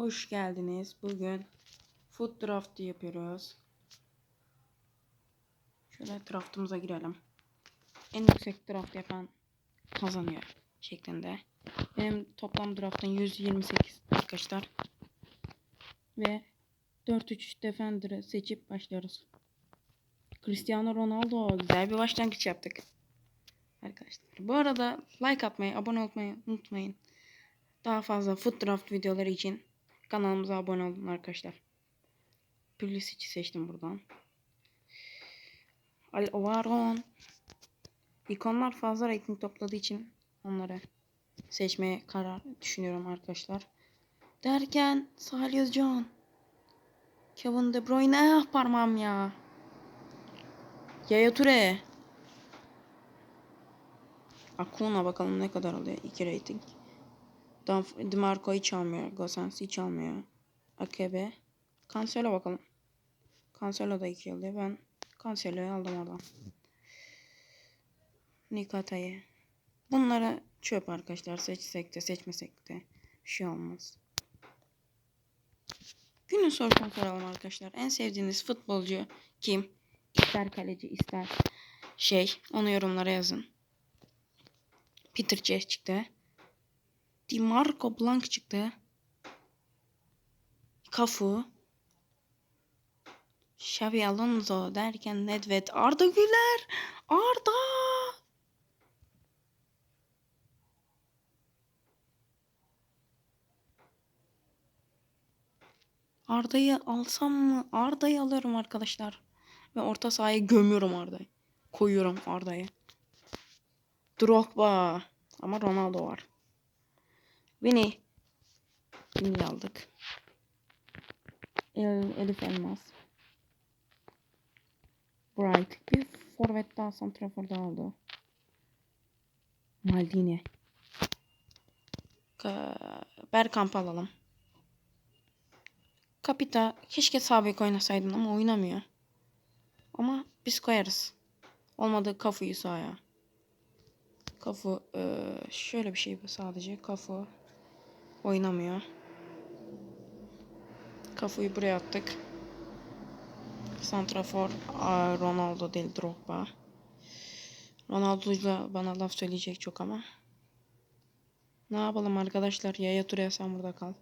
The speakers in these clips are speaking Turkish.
Hoş geldiniz. Bugün food draft yapıyoruz. Şöyle draftımıza girelim. En yüksek draft yapan kazanıyor şeklinde. Benim toplam draftım 128 arkadaşlar. Ve 4-3 Defender'ı seçip başlıyoruz. Cristiano Ronaldo güzel bir başlangıç yaptık. Arkadaşlar. Bu arada like atmayı, abone olmayı unutmayın. Daha fazla foot draft videoları için kanalımıza abone olun arkadaşlar. Pulisic'i seçtim buradan. Alvaron. İkonlar fazla rating topladığı için onları seçmeye karar düşünüyorum arkadaşlar. Derken Salih Özcan. Kevin De Bruyne ah parmağım ya. Yaya Ture. Akuna bakalım ne kadar oluyor. 2 rating. Dimarco hiç almıyor. Gosens hiç almıyor. AKB. Cancelo bakalım. Cancelo da 2 alıyor. Ben Cancelo'yu aldım oradan. Nikata'yı. Bunları çöp arkadaşlar. Seçsek de seçmesek de bir şey olmaz. Günün sorusunu soralım arkadaşlar. En sevdiğiniz futbolcu kim? İster kaleci ister şey. Onu yorumlara yazın. Peter Cech çıktı. Di Marco Blanc çıktı. Cafu. Xavi Alonso derken Nedved Arda Güler. Arda. Arda'yı alsam mı? Arda'yı alıyorum arkadaşlar. Ve orta sahaya gömüyorum Arda'yı. Koyuyorum Arda'yı. Drogba. Ama Ronaldo var. Vini. Vini aldık. El, Elif Elmas. Bright. Bir forvet daha santrafor aldı. Maldini. Ka Bergkamp alalım. Kapita. Keşke sağ bek oynasaydın ama oynamıyor. Ama biz koyarız. Olmadı kafuyu sahaya. Kafu şöyle bir şey sadece. Kafu oynamıyor. Kafuyu buraya attık. Santrafor Ronaldo değil Drogba. Ronaldo'yla bana laf söyleyecek çok ama. Ne yapalım arkadaşlar? Yaya Ture sen burada kal.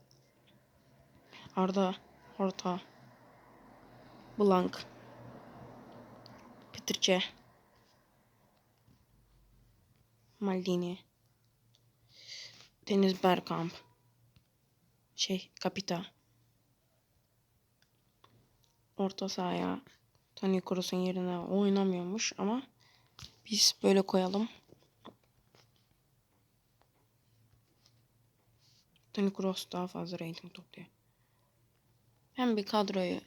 Arda orta. Blank. Petrçe. Maldini. Deniz Bergkamp. Şey, Kapita. Orta sahaya Toni Kroos'un yerine oynamıyormuş ama biz böyle koyalım. Toni Kroos daha fazla rating topluyor. Ben bir kadroyu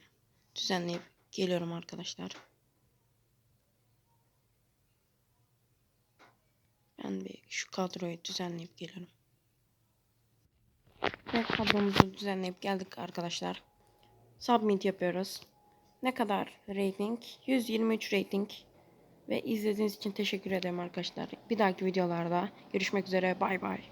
düzenleyip geliyorum arkadaşlar. Ben bir şu kadroyu düzenleyip geliyorum. Ve kadromuzu düzenleyip geldik arkadaşlar. Submit yapıyoruz. Ne kadar rating? 123 rating. Ve izlediğiniz için teşekkür ederim arkadaşlar. Bir dahaki videolarda görüşmek üzere. Bay bay.